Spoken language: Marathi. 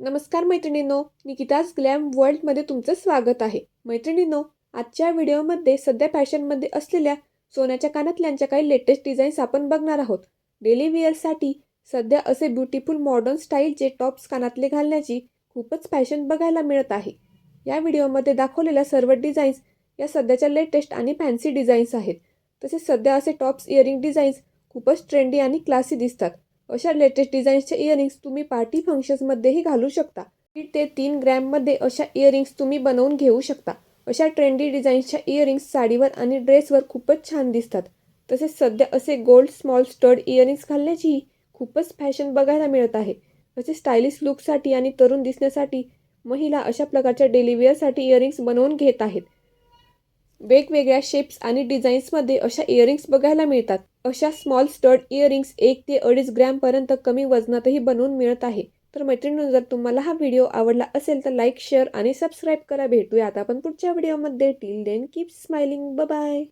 नमस्कार मैत्रिणींनो निकिताज ग्लॅम वर्ल्डमध्ये तुमचं स्वागत आहे. मैत्रिणींनो आजच्या व्हिडिओमध्ये सध्या फॅशनमध्ये असलेल्या सोन्याच्या कानातल्यांच्या काही लेटेस्ट डिझाईन्स आपण बघणार आहोत. डेली वेअरसाठी सध्या असे ब्युटिफुल मॉडर्न स्टाईलचे टॉप्स कानातले घालण्याची खूपच फॅशन बघायला मिळत आहे. या व्हिडिओमध्ये दाखवलेल्या सर्व डिझाईन्स या सध्याच्या लेटेस्ट आणि फॅन्सी डिझाईन्स आहेत. तसेच सध्या असे टॉप्स इयरिंग डिझाईन्स खूपच ट्रेंडी आणि क्लासी दिसतात. अशा लेटेस्ट डिझाईन्सचे इयरिंग्स तुम्ही पार्टी फंक्शन्समध्येही घालू शकता. दीड ते तीन ग्रॅममध्ये अशा इयरिंग्स तुम्ही बनवून घेऊ शकता. अशा ट्रेंडी डिझाईन्सच्या इयरिंग्स साडीवर आणि ड्रेसवर खूपच छान दिसतात. तसेच सध्या असे गोल्ड स्मॉल स्टड इयरिंग्स घालण्याचीही खूपच फॅशन बघायला मिळत आहे. असे स्टायलिश लुकसाठी आणि तरुण दिसण्यासाठी महिला अशा प्रकारच्या डेली इयरिंग्स बनवून घेत आहेत. वेगवेगळ्या शेप्स आणि डिझाईन्समध्ये अशा इयरिंग्स बघायला मिळतात. अशा स्मॉल स्टड इयरिंग्स एक ते अडीच ग्रॅमपर्यंत कमी वजनातही बनवून मिळत आहे. तर मैत्रिणी जर तुम्हाला हा व्हिडिओ आवडला असेल तर लाईक शेअर आणि सबस्क्राईब करा भेटूया. आता आपण पुढच्या व्हिडिओमध्ये till then keep smiling bye